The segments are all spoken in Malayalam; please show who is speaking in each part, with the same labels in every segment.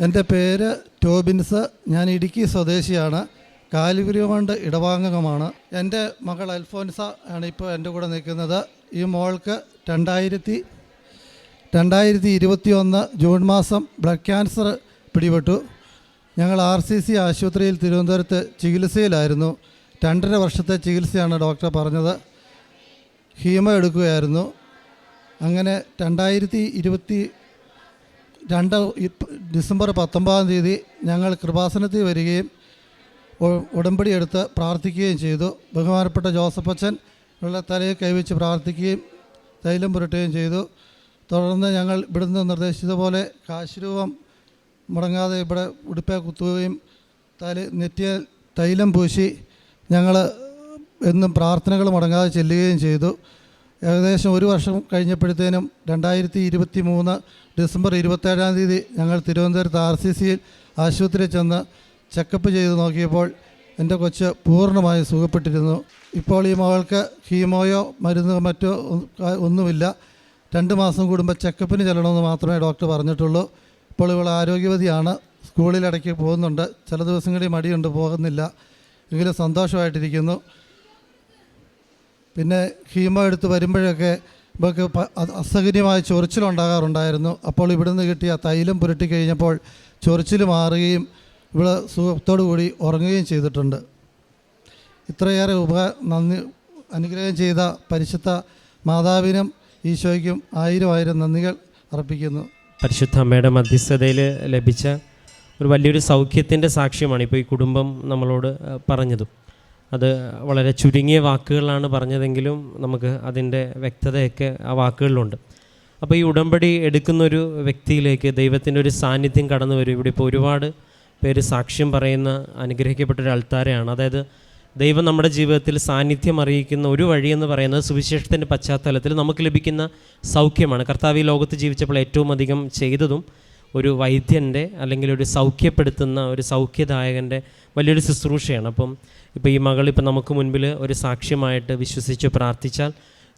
Speaker 1: എന്റെ പേര് ടോബിൻസ്. ഞാൻ ഇടുക്കി സ്വദേശിയാണ്. കാലിപുരികൊണ്ട് ഇടവാങ്ങകമാണ്. എന്റെ മകൾ അൽഫോൻസ ആണ് ഇപ്പോൾ എന്റെ കൂടെ നിൽക്കുന്നത്. ഈ മോൾക്ക് രണ്ടായിരത്തി രണ്ടായിരത്തി ഇരുപത്തി ഒന്ന് ജൂൺ മാസം ബ്ലഡ് ക്യാൻസർ പിടിപെട്ടു. ഞങ്ങൾ ആർ സി സി ആശുപത്രിയിൽ തിരുവനന്തപുരത്ത് ചികിത്സയിലായിരുന്നു. രണ്ടര വർഷത്തെ ചികിത്സയാണ് ഡോക്ടർ പറഞ്ഞത്. ഹീമ എടുക്കുകയായിരുന്നു. അങ്ങനെ രണ്ടായിരത്തി ഇരുപത്തി രണ്ട് ഡിസംബർ പത്തൊമ്പതാം തീയതി ഞങ്ങൾ കൃപാസനത്തിൽ വരികയും ഉടമ്പടി എടുത്ത് പ്രാർത്ഥിക്കുകയും ചെയ്തു. ബഹുമാനപ്പെട്ട ജോസഫ് അച്ഛൻ ഉള്ള തലയെ കൈവച്ച് പ്രാർത്ഥിക്കുകയും തൈലം പുരട്ടുകയും ചെയ്തു. തുടർന്ന് ഞങ്ങൾ ഇവിടുന്ന് നിർദ്ദേശിച്ചതുപോലെ കാശുരൂപം മുടങ്ങാതെ ഇവിടെ ഉടുപ്പേ കുത്തുകയും തല നെറ്റിയ തൈലം പൂശി ഞങ്ങൾ എന്നും പ്രാർത്ഥനകൾ മുടങ്ങാതെ ചെല്ലുകയും ചെയ്തു. ഏകദേശം ഒരു വർഷം കഴിഞ്ഞപ്പോഴത്തേനും രണ്ടായിരത്തി ഇരുപത്തി മൂന്ന് ഡിസംബർ ഇരുപത്തേഴാം തീയതി ഞങ്ങൾ തിരുവനന്തപുരത്ത് ആർ സി സിയിൽ ആശുപത്രിയിൽ ചെന്ന് ചെക്കപ്പ് ചെയ്ത് നോക്കിയപ്പോൾ എന്റെ കൊച്ച് പൂർണമായും സുഖപ്പെട്ടിരുന്നു. ഇപ്പോൾ ഈ മകൾക്ക് ഹീമോയോ മരുന്നോ മറ്റോ ഒന്നുമില്ല. രണ്ട് മാസം കൂടുമ്പോൾ ചെക്കപ്പിന് ചെല്ലണമെന്ന് മാത്രമേ ഡോക്ടർ പറഞ്ഞിട്ടുള്ളൂ. ഇപ്പോൾ ഇവൾ ആരോഗ്യവതിയാണ്. സ്കൂളിൽ ഇടയ്ക്ക് പോകുന്നുണ്ട്. ചില ദിവസങ്ങളിൽ മടിയുണ്ട് പോകുന്നില്ല. എങ്കിലും സന്തോഷമായിട്ടിരിക്കുന്നു. പിന്നെ ഹീമോ എടുത്ത് വരുമ്പോഴൊക്കെ ഇവർക്ക് അസഹനീയമായ ചൊറിച്ചിലുണ്ടാകാറുണ്ടായിരുന്നു അപ്പോൾ ഇവിടുന്ന് കിട്ടിയ തൈലം പുരട്ടി കഴിഞ്ഞപ്പോൾ ചൊറിച്ചിൽ മാറുകയും ഇവിടെ സുഖത്തോടു കൂടി ഉറങ്ങുകയും ചെയ്തിട്ടുണ്ട്. ഇത്രയേറെ ഉപ നന്ദി അനുഗ്രഹം ചെയ്ത പരിശുദ്ധ മാതാവിനും ഈശോയ്ക്കും ആയിരം ആയിരം നന്ദികൾ അർപ്പിക്കുന്നു.
Speaker 2: പരിശുദ്ധ അമ്മയുടെ മധ്യസ്ഥതയിൽ ലഭിച്ച ഒരു വലിയൊരു സൗഖ്യത്തിന്റെ സാക്ഷ്യമാണ് ഇപ്പോൾ ഈ കുടുംബം നമ്മളോട് പറഞ്ഞതും. അത് വളരെ ചുരുങ്ങിയ വാക്കുകളാണ് പറഞ്ഞതെങ്കിലും നമുക്ക് അതിന്റെ വ്യക്തതയൊക്കെ ആ വാക്കുകളിലുണ്ട്. അപ്പോൾ ഈ ഉടമ്പടി എടുക്കുന്നൊരു വ്യക്തിയിലേക്ക് ദൈവത്തിന്റെ ഒരു സാന്നിധ്യം കടന്നു വരും. ഇവിടെ ഇപ്പോൾ ഒരുപാട് പേര് സാക്ഷ്യം പറയുന്ന അനുഗ്രഹിക്കപ്പെട്ട ഒരു അൾത്താരയാണ്. അതായത് ദൈവം നമ്മുടെ ജീവിതത്തിൽ സാന്നിധ്യം അറിയിക്കുന്ന ഒരു വഴിയെന്ന് പറയുന്നത് സുവിശേഷത്തിന്റെ പശ്ചാത്തലത്തിൽ നമുക്ക് ലഭിക്കുന്ന സൗഖ്യമാണ്. കർത്താവ് ഈ ലോകത്ത് ജീവിച്ചപ്പോൾ ഏറ്റവും അധികം ചെയ്തതും ഒരു വൈദ്യന്റെ അല്ലെങ്കിൽ ഒരു സൗഖ്യപ്പെടുത്തുന്ന ഒരു സൗഖ്യദായകന്റെ വലിയൊരു ശുശ്രൂഷയാണ്. അപ്പം ഇപ്പോൾ ഈ മകൾ നമുക്ക് മുൻപിൽ ഒരു സാക്ഷ്യമായിട്ട് വിശ്വസിച്ച് പ്രാർത്ഥിച്ചാൽ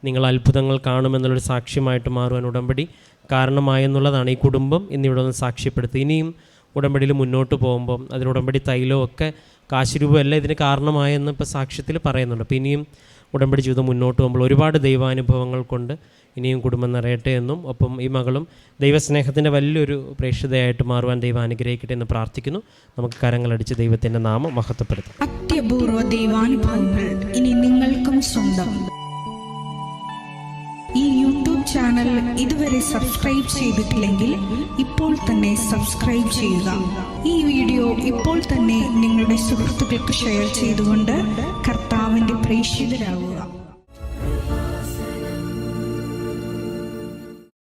Speaker 2: നിങ്ങൾ അത്ഭുതങ്ങൾ കാണുമെന്നുള്ളൊരു സാക്ഷ്യമായിട്ട് മാറുവാൻ ഉടമ്പടി കാരണമായെന്നുള്ളതാണ് ഈ കുടുംബം ഇന്നിവിടെ ഒന്ന് സാക്ഷ്യപ്പെടുത്തുക. ഇനിയും ഉടമ്പടിയിൽ മുന്നോട്ട് പോകുമ്പം അതിന് ഉടമ്പടി തൈലവും ഒക്കെ കാശ് രൂപമല്ല ഇതിന് കാരണമായെന്ന് ഇപ്പോൾ സാക്ഷ്യത്തിൽ പറയുന്നുണ്ട്. അപ്പോൾ ഇനിയും ഉടമ്പടി ജീവിതം മുന്നോട്ട് പോകുമ്പോൾ ഒരുപാട് ദൈവാനുഭവങ്ങൾ കൊണ്ട് ഇനിയും കുടുംബം നിറയട്ടെ എന്നും ഒപ്പം ഈ മകളും ദൈവസ്നേഹത്തിന്റെ വലിയൊരു പ്രേക്ഷിതയായിട്ട് മാറുവാൻ ദൈവം അനുഗ്രഹിക്കട്ടെ എന്ന് പ്രാർത്ഥിക്കുന്നു. നമുക്ക് കരങ്ങളടിച്ച് ദൈവത്തിന്റെ നാമം മഹത്വപ്പെടുത്താം.
Speaker 3: അത്യപൂർവ ദൈവാനുഭവങ്ങൾ ഇനി നിങ്ങൾക്കും സ്വന്തം. ഈ യൂട്യൂബ് ചാനൽ ഇതുവരെ സബ്സ്ക്രൈബ് ചെയ്തിട്ടില്ലെങ്കിൽ ഇപ്പോൾ തന്നെ സബ്സ്ക്രൈബ് ചെയ്യുക. ഈ വീഡിയോ ഇപ്പോൾ തന്നെ നിങ്ങളുടെ സുഹൃത്തുക്കൾക്ക് ഷെയർ ചെയ്തുകൊണ്ട് she didn't